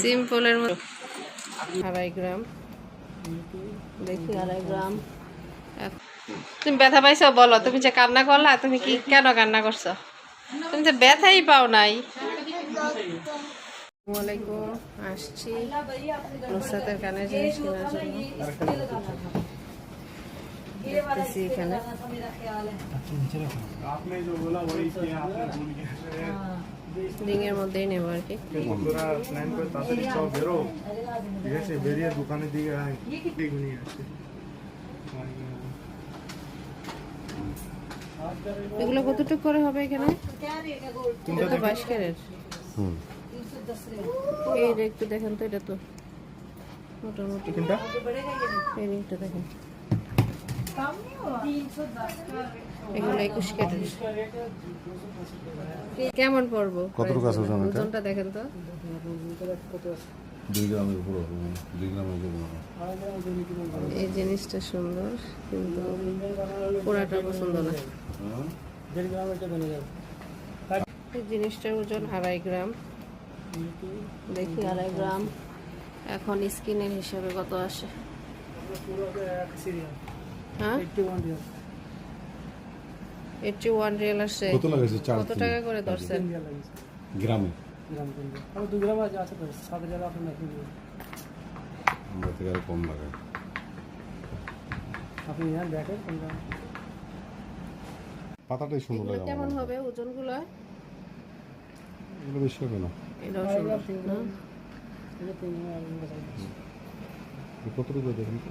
সিম্পলের মতো। আড়াই গ্রাম। দেখি আড়াই গ্রাম। তুমি ব্যথা পাইছো বলো। তুমি যে কান্না করলা তুমি কি কেন কান্না করছ? তুমি তো ব্যথাই পাও নাই। আসসালামাইকুম আসছি নুসরাতের কানের জিনিস কেনার জন্য। দেখতেছি এখানে। রিংয়ের মধ্যেই নেব আর কি। এগুলো কতটুক করে হবে এখানে? বাইশ ক্যারেট। একটু দেখেন তো এটা তো মোটামুটি। এই রিংটা দেখেন। এগুলো একুশ ক্যারেট। কেমন পড়ব? কতটুকু আছে ওজন এটা? ওজনটা দেখেন তো। দুই গ্রামের উপরে দুই গ্রামের উপরে এই জিনিসটা সুন্দর কিন্তু পোড়াটা পছন্দ না। এই জিনিসটার ওজন আড়াই গ্রাম। দেখি। আড়াই গ্রাম। এখন স্কিনের হিসাবে কত আসে? হ্যাঁ? এইটটি ওয়ান রিয়েল আসছে কত লাগাইছে চার কত টাকা করে ধরছেন গ্রামে? আমরা থেকে আরও কম লাগাই। পাতাটাই সুন্দর লাগে কেমন হবে ওজনগুলো? এগুলো বেশি হবে না? এটাও সুন্দর। না? এই কতটুকু দেখেন তো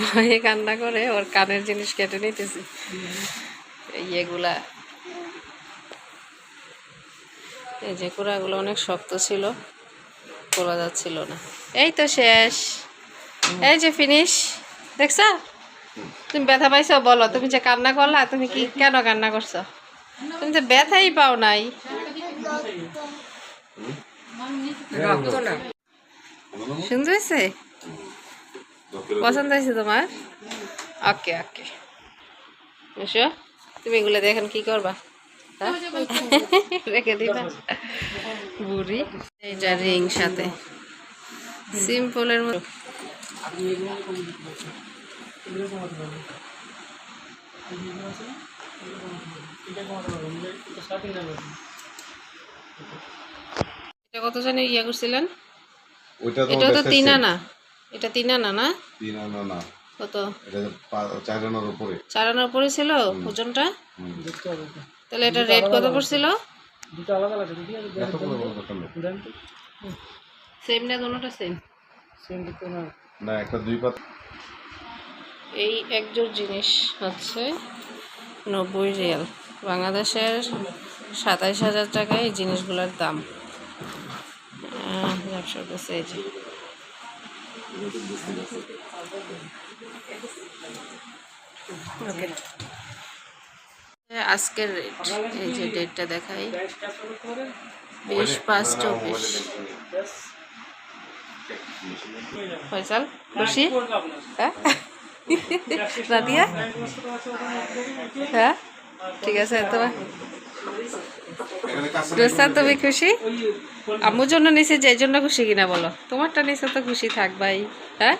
ভয়ে কান্না করে ওর কানের জিনিস কেটে নিতেছি। ইয়েগুলা এই যে কুড়াগুলো অনেক শক্ত ছিল খোলা যাচ্ছিল না। এই তো শেষ। এই যে ফিনিশ দেখছ? তুমি ব্যথা পাইছো? বলো, তুমি যে কান্না করলা, তুমি কি কেন কান্না করছ? তুমি তো ব্যথাই পাও নাই। সুন্দর হয়েছে পছন্দ হয়েছে তোমার? ওকে ওকে। এসো, তুমি এগুলো দেখেন কি করবা? হ্যাঁ? রেখে দিবা। বুড়ি। এইটা রিং সাথে। সিম্পলের মতো। এটা কত জানি ইয়ে করছিলেন? ওইটা তো এটা তো। তিন আনা। এটা তিন আনা না? তিন আনা না। কত? এটা চার আনার উপরে। চার আনার উপরে ছিল ওজনটা? তাহলে এটা রেট কত পড়ছিল? এত করে বড় দরকার সেম না দোনোটা সেম না একটা দুই পাত। এই একজোর জিনিস হচ্ছে নব্বই রিয়াল। বাংলাদেশের সাতাইশ হাজার টাকায় এই জিনিসগুলোর দাম। ব্যবসা করছে এই যে। আজকের এই যে ডেটটা দেখাই। বিশ পাঁচ চব্বিশ। ফয়সাল, খুশি? হ্যাঁ? রাদিয়া? হ্যাঁ? ঠিক আছে তোমার দোস্তা তুমি খুশি? আম্মুর জন্য নিছে যে জন্য খুশি কিনা বলো? তোমারটা নিছে তো খুশি থাক ভাই হ্যাঁ?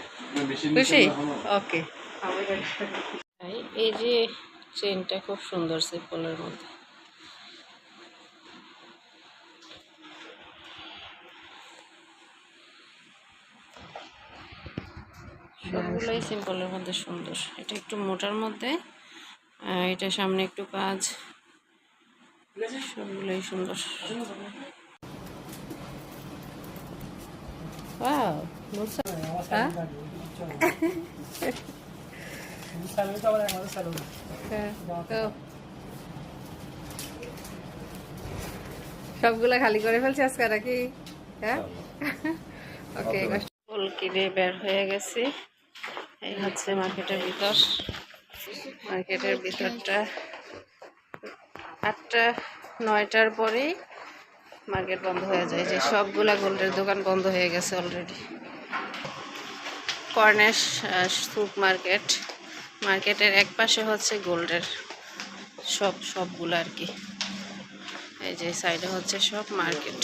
খুশি? ওকে। এই যে চেনটা খুব সুন্দর সিম্পলের মধ্যে। সবগুলোই সিম্পলের মধ্যে সুন্দর। এটা একটু মোটার মধ্যে আহ, এটা সামনে একটু কাজ। সবগুলোই সুন্দর? হ্যাঁ, তো। সবগুলা খালি করে ফেলছি আজকে নাকি? হ্যাঁ? ওকে ফুল কিনে বের হয়ে গেছি। এই হচ্ছে মার্কেটের ভিতর। মার্কেটের ভিতরটা। আটটা, নয়টার পরেই মার্কেট বন্ধ হয়ে যায়। যে সবগুলা গোল্ডের দোকান বন্ধ হয়ে গেছে অলরেডি কর্নেশ সুপ মার্কেট। মার্কেটের এক পাশে হচ্ছে গোল্ডের সব, সবগুলো আর কি। এই যে সাইডে হচ্ছে সব মার্কেট।